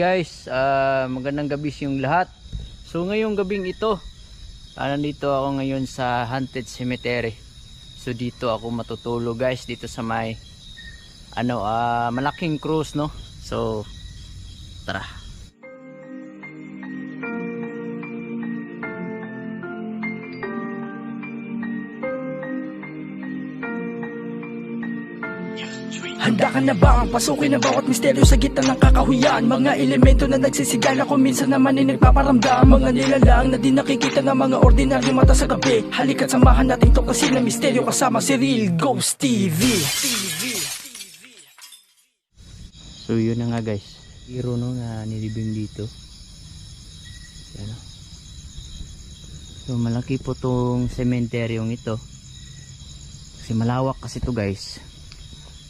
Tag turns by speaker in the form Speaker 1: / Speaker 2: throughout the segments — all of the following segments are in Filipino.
Speaker 1: Guys, ah, magandang gabi sa yung lahat. So ngayong gabing ito, ah, nandito ako ngayon sa Haunted Cemetery. So dito ako matutulog guys, dito sa may ano, ah, malaking cruise no. So tara.
Speaker 2: Handa ka na ba ang pasukin ang bawat misteryo sa gitna ng kakahuyan Mga elemento na nagsisigala kung minsan naman ay nagpaparamdam Mga nilalang na di nakikita ng mga ordinaryo mata sa gabi Halika't samahan natin tuklasin ang misteryo kasama si Real Ghost TV
Speaker 1: So yun na nga guys. Hero no na nilibing dito. Yan o. So malaki po tong sementeryong ito. Kasi malawak kasi to guys.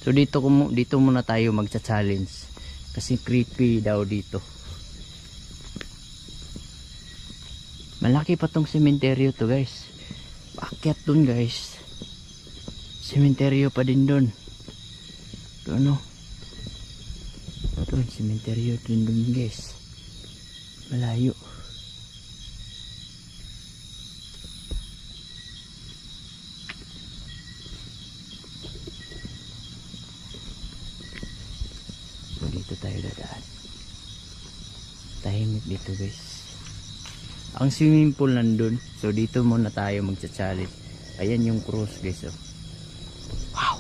Speaker 1: So dito dito muna tayo magcha-challenge kasi creepy daw dito. Malaki pa tong sementeryo to guys. Paakyat dun guys. Sementeryo pa din dun. Ito ano? Doon, sementeryo dun dun guys. Malayo. So dito tayo dadaan. Tahimik dito guys. Ang swimming pool nandun. So dito muna tayo magcha-challenge. Ayan yung cruise guys oh. Wow!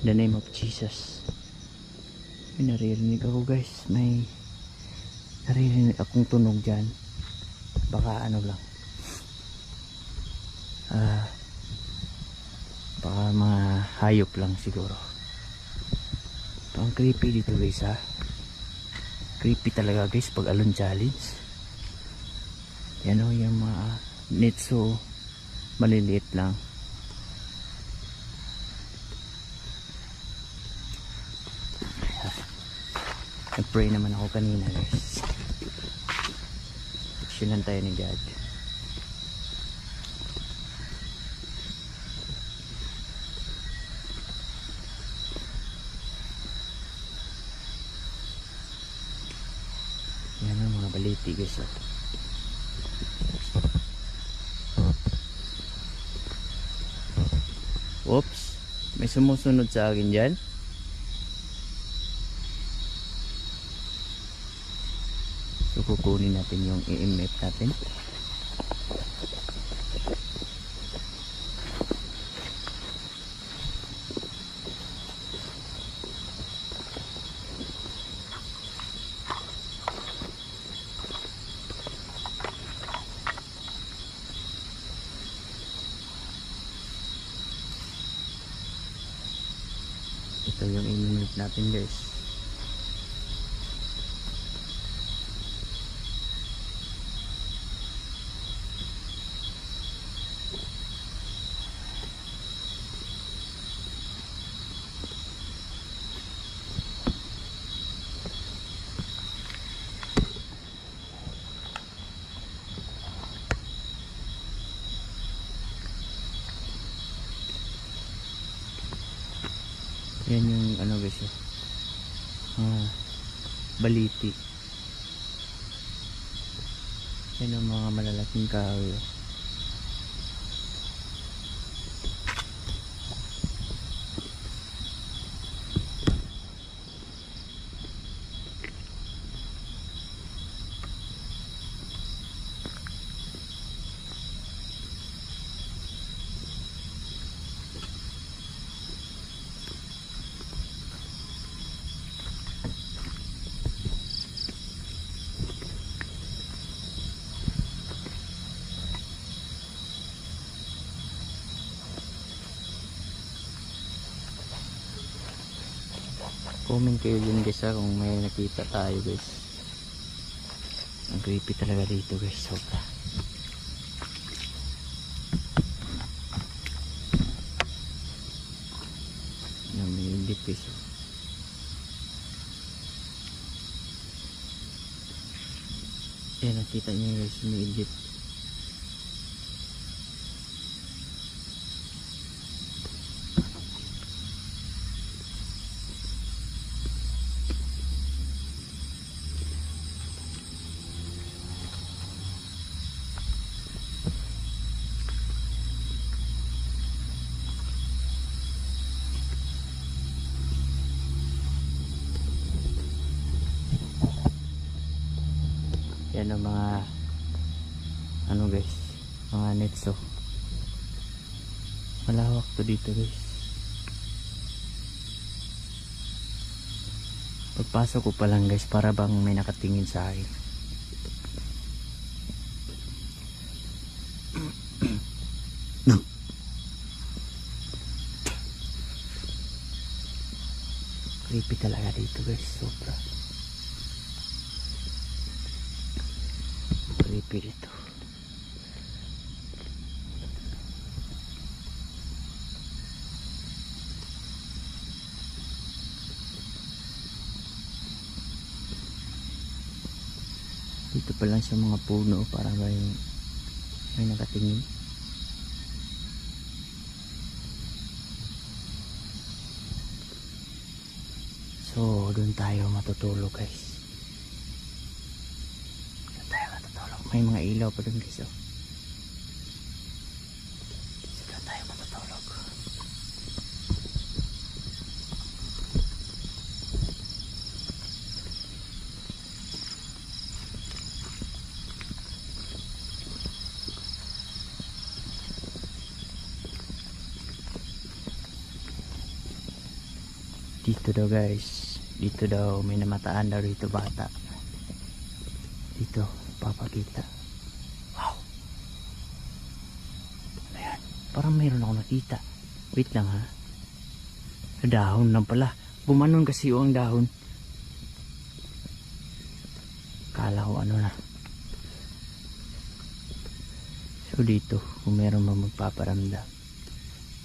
Speaker 1: In the name of Jesus. May naririnig ako guys. May naririnig akong tunog dyan. Baka ano lang. Ah, baka mga hayop lang siguro. Ang creepy dito guys ha. Creepy talaga guys pag alon challenge. Yan o yung mga nitso maliliit lang. Nag-pray naman ako kanina guys. Aksyonan tayo ni God. Yan guys. Oh. Oops. May sumusunod sa akin dyan. So kukunin natin yung EMF natin. Ito yung EMF natin guys. Yan yung ano guys eh. Ah, baliti. Yan ang mga malalaking kahoy. Comment kayo dun guys ha kung may nakita tayo guys. Ang creepy talaga dito guys. Sobra. Yan, may indip guys. oh. Yan, nakita nyo guys, may indip. Yan ang mga ano guys, mga netso. Malawak to dito guys. Pagpasok ko pa lang guys para bang may nakatingin sa akin. Creepy talaga dito guys, sobra. Creepy dito. Dito pa lang sa mga puno para may may nakatingin. So, doon tayo matutulog guys. Doon tayo matutulog. May mga ilaw pa doon guys. Oh. So, doon tayo matutulog. Dito daw guys. Dito daw may namataan daw dito bata. Dito papakita. Wow. Ano? Parang mayroon ako nakita. Wait lang ha. Dahon lang pala. Bumanon kasi yung dahon. Kala ko ano na. So dito, kung meron mang magpaparamdam.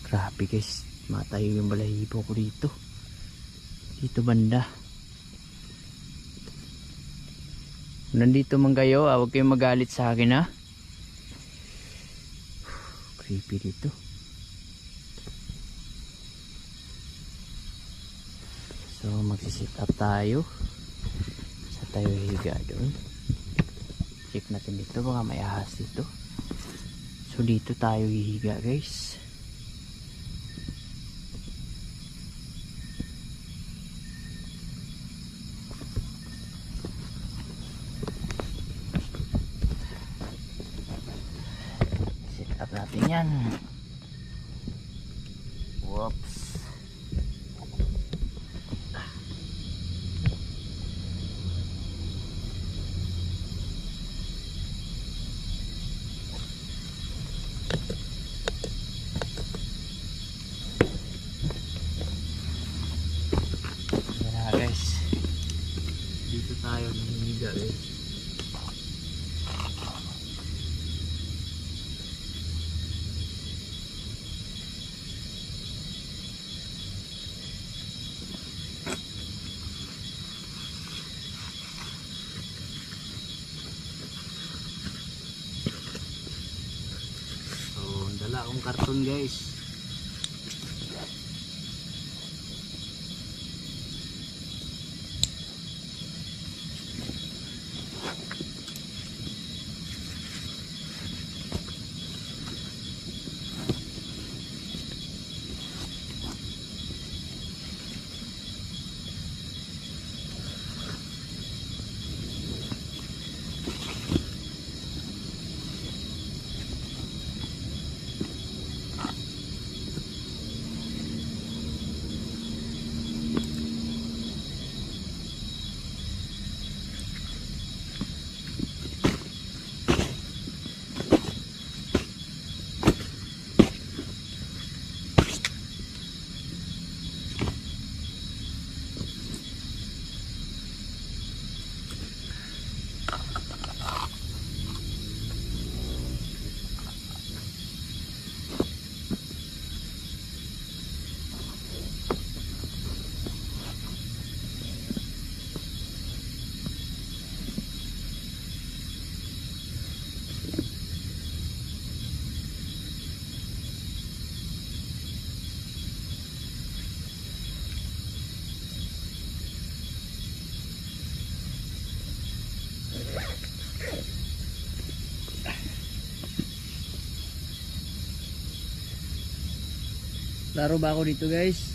Speaker 1: Grabe guys. Matayo yung balahibo ko dito. Dito banda. Nandito man kayo, ah, huwag kayong magalit sa akin ha. Creepy dito. So magsisit up tayo. Sa tayo higa doon. Check natin dito, baka may ahas dito. So dito tayo hihiga guys. Sit up natin yan. Whoops. Yan na guys. Dito tayo nangingiga guys. So, dala akong karton guys. Laro ba ako dito guys?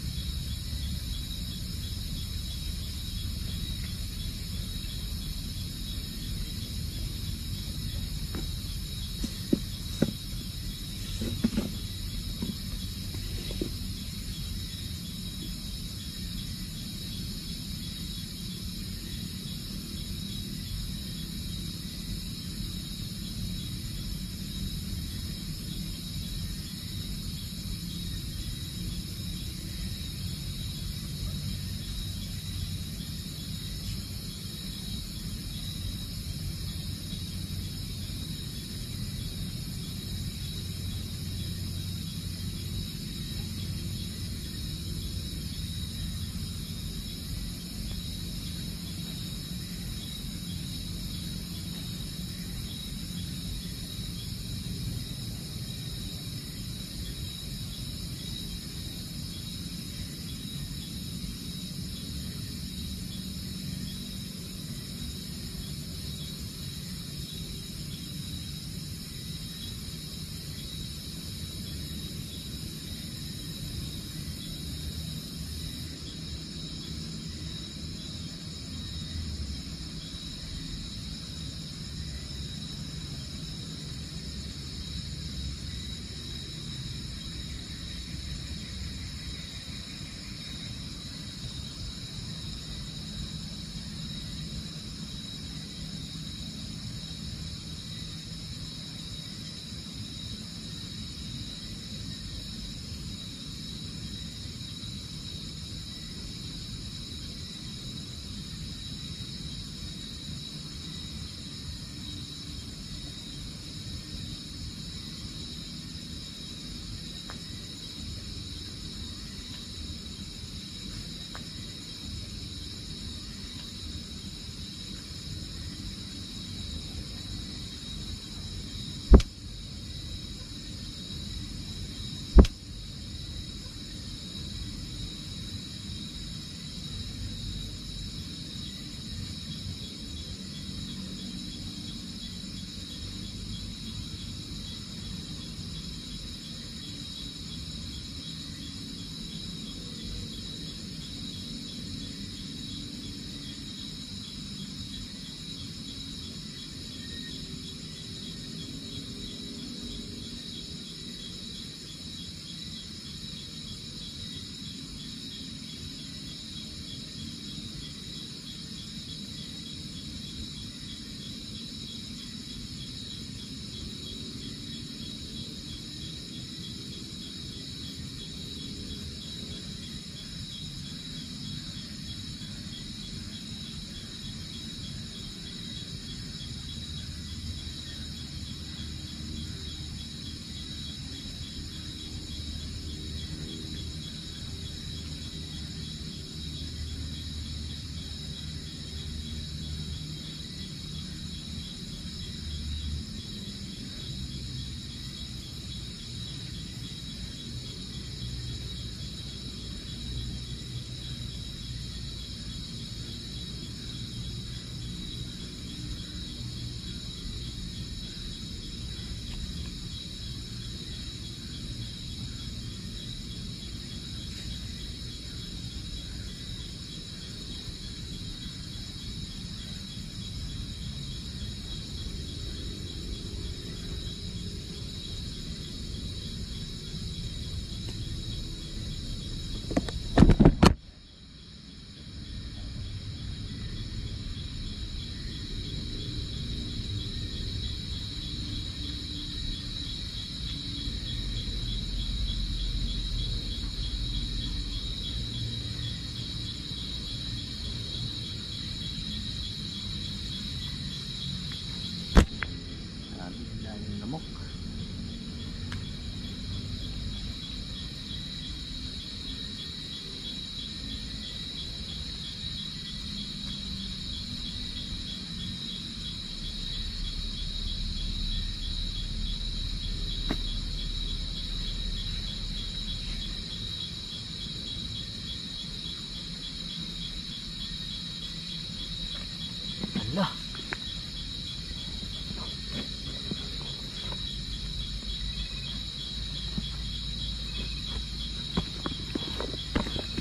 Speaker 1: Ala.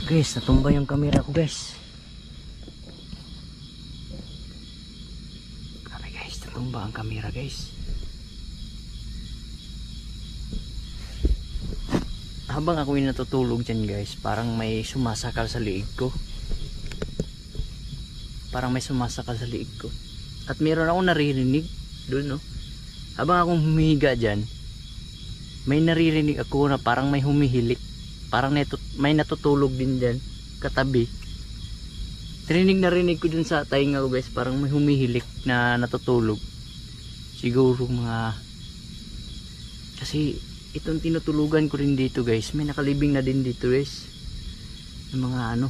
Speaker 1: Guys, natumba yung camera ko guys. Grabe guys, natumba ang camera guys. Habang ako yung natutulog dyan guys, parang may sumasakal sa liig ko. Parang may sumasakal sa liig ko. At meron ako naririnig doon no. Habang akong humihiga dyan, may naririnig ako na parang may humihilik. Parang may natutulog din dyan, katabi. Trinig na rinig ko dun sa tainga ko guys, parang may humihilik na natutulog. Siguro mga... Kasi itong tinutulugan ko rin dito guys, may nakalibing na din dito guys. Yung mga ano.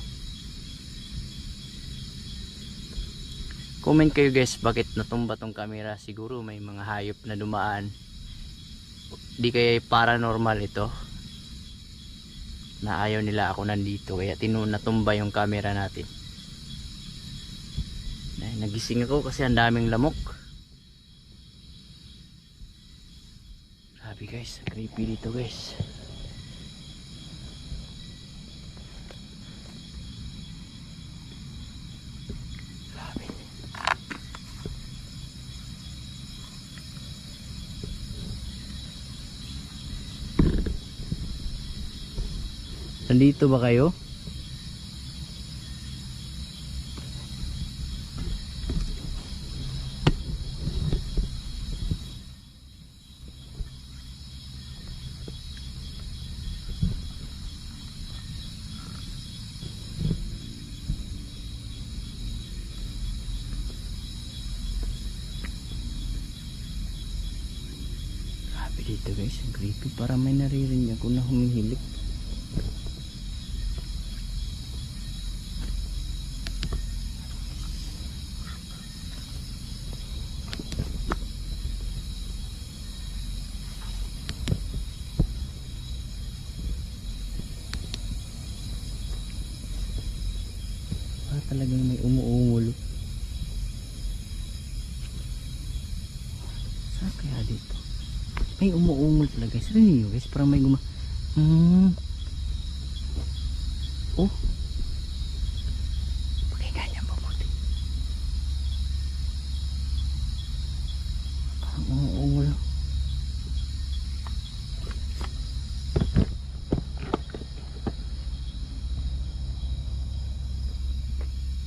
Speaker 1: Comment kayo guys, bakit natumba tong camera? Siguro may mga hayop na dumaan. Di kaya paranormal ito. Na ayaw nila ako nandito kaya tinu natumba yung camera natin. Nagising ako kasi ang daming lamok. Grabe guys. Creepy dito guys nandito ba kayo? Dito guys, ang creepy. Para may naririnig ako na humihilik. Para talagang may umuungol. Saan kaya dito? May umuungol talaga. guys. Rinig nyo guys, parang may guma... Hmm. Oh. Pakinggan niya mabuti. Parang umuungol.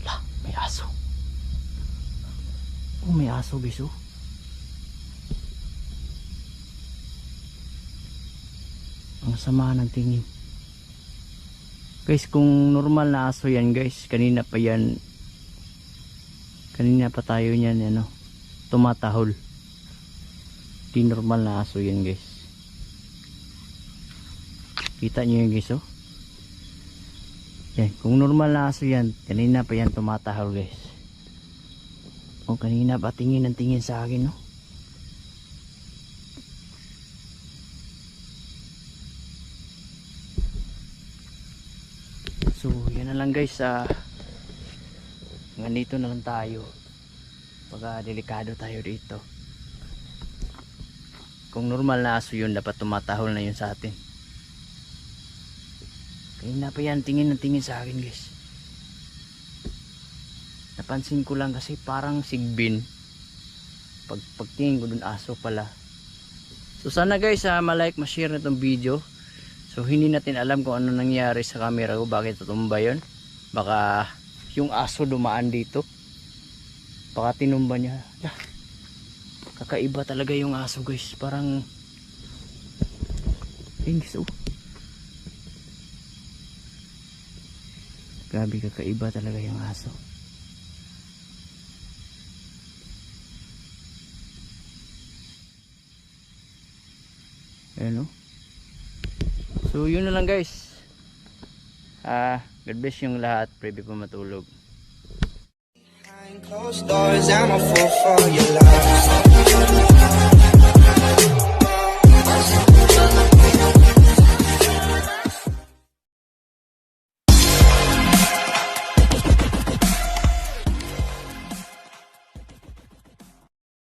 Speaker 1: La, may aso. Oh, may aso guys oh. Sama ng tingin. Guys kung normal na aso yan guys kanina pa yan kanina pa tayo niyan ano tumatahol. Di normal na aso yan guys. Kita nyo yun guys oh. Yan kung normal na aso yan kanina pa yan tumatahol guys. O kanina pa tingin ng tingin sa akin oh So, yan na lang guys. Uh, ganito na lang tayo. Pagka delikado tayo dito. Kung normal na aso yun, dapat tumatahol na yun sa atin. Kaya pa yan, tingin na tingin sa akin guys. Napansin ko lang kasi parang sigbin. Pag, pagtingin ko dun aso pala. So sana guys, uh, ma-like, ma-share na itong video. So hindi natin alam kung ano nangyari sa camera ko, bakit tutumba yun. Baka yung aso dumaan dito. Baka tinumba niya. Lah, kakaiba talaga yung aso guys. Parang Thanks oh. Grabe kakaiba talaga yung aso. Ayan o. So yun na lang guys. Ah, God bless yung lahat. Pray po matulog.
Speaker 2: I'm a fool for your love.